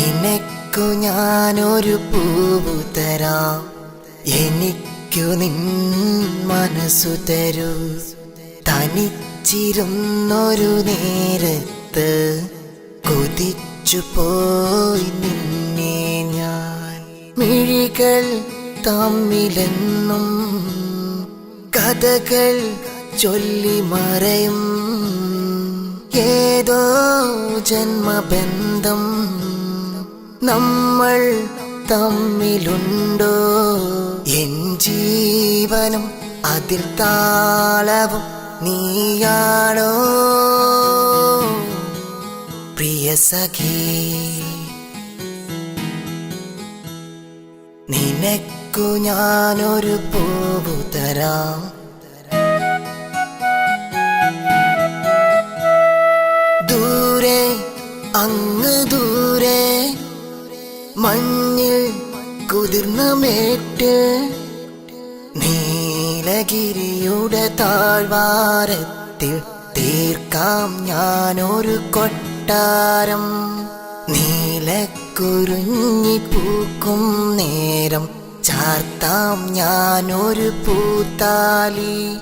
നിനക്കു ഞാനൊരു പൂവു തരാം. എനിക്കു നിൻ മനസ്സു തരൂ. തനിച്ചിരുന്നൊരു നേരത്ത് കൊതിച്ചു പോയി നിന്നെ ഞാൻ. മിഴികൾ തമ്മിലെന്നും കഥകൾ ചൊല്ലി മറയും. ഏതോ ജന്മബന്ധം നമ്മൾ തമ്മിലുണ്ടോ? എൻ ജീവനും അതിൽ താളവും നീയാണോ? പ്രിയ സഖി നിനക്കു ഞാനൊരു പൂവു തരാം. അങ്ങ് ദൂരെ മേട്ട് നീലഗിരിയുടെ താഴ്വാരത്തിൽ തീർക്കാം ഞാനൊരു കൊട്ടാരം. നീലക്കുരുങ്ങി പൂക്കും നേരം ചാർത്താം ഞാനൊരു പൂത്താലി.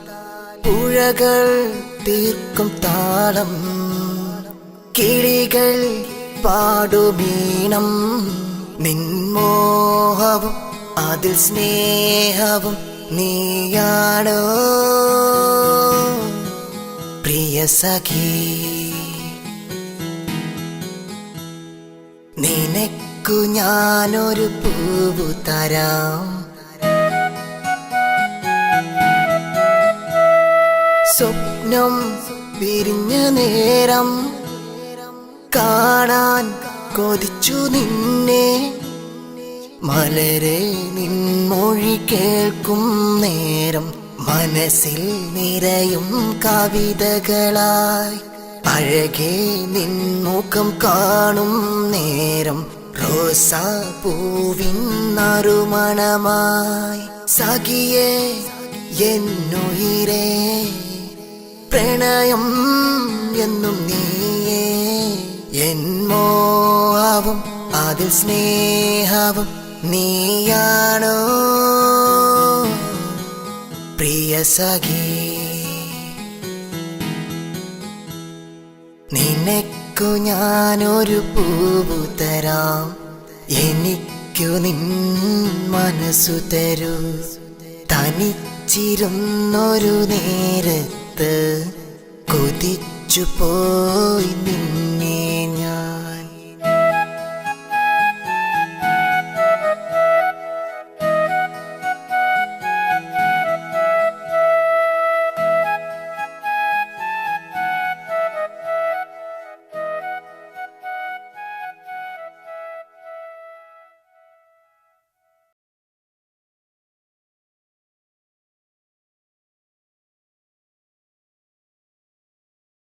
പുഴകൾ തീർക്കും താളം കിളികൾ പാടുമീണം നിൻമോഹവും അതിൽ സ്നേഹവും നീയാണോ? പ്രിയ സഖി നിനക്കു ഞാനൊരു പൂവു തരാം. സ്വപ്നം വിരിഞ്ഞ നേരം കാണാൻ കൊതിച്ചു നിന്നെ. മലരെ നിൻമൊഴി കേൾക്കും നേരം മനസ്സിൽ നിറയും കവിതകളായി. അഴകെ നിൻമുഖം കാണും നേരം റോസാ സഖിയേ എന്നുയിരേ പ്രണയം എന്നും നീയേ. എൻ മോഹവും അതിൽ സ്നേഹവും നീയാണോ? പ്രിയ സഖി നിനക്കു ഞാനൊരു പൂവു തരാം. എനിക്കു നിൻ മനസ്സു തരൂ. തനിച്ചിരുന്നൊരു നേരത്ത് കൊതിച്ചു പോയി നിന്നെ.